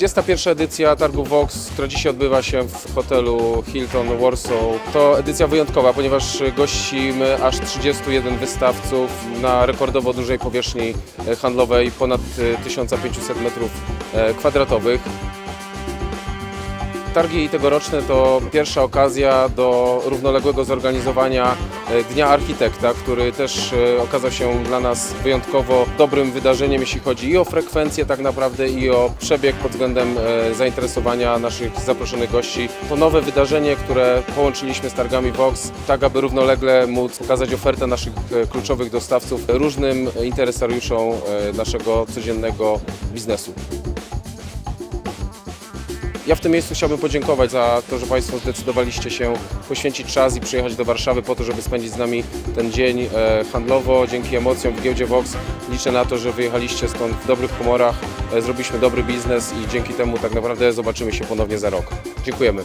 21 edycja targu Vox, która dzisiaj odbywa się w hotelu Hilton Warsaw, to edycja wyjątkowa, ponieważ gościmy aż 31 wystawców na rekordowo dużej powierzchni handlowej, ponad e, 1500 metrów e, kwadratowych. Targi tegoroczne to pierwsza okazja do równoległego zorganizowania e, Dnia Architekta, który też e, okazał się dla nas wyjątkowo dobrym wydarzeniem, jeśli chodzi i o frekwencję tak naprawdę i o przebieg pod względem e, zainteresowania naszych zaproszonych gości. To nowe wydarzenie, które połączyliśmy z targami Vox, tak aby równolegle móc pokazać ofertę naszych kluczowych dostawców różnym interesariuszom naszego codziennego biznesu. Ja w tym miejscu chciałbym podziękować za to, że Państwo zdecydowaliście się poświęcić czas i przyjechać do Warszawy po to, żeby spędzić z nami ten dzień e, handlowo. Dzięki emocjom w giełdzie Vox liczę na to, że wyjechaliście stąd w dobrych humorach, e, zrobiliśmy dobry biznes i dzięki temu tak naprawdę zobaczymy się ponownie za rok. Dziękujemy.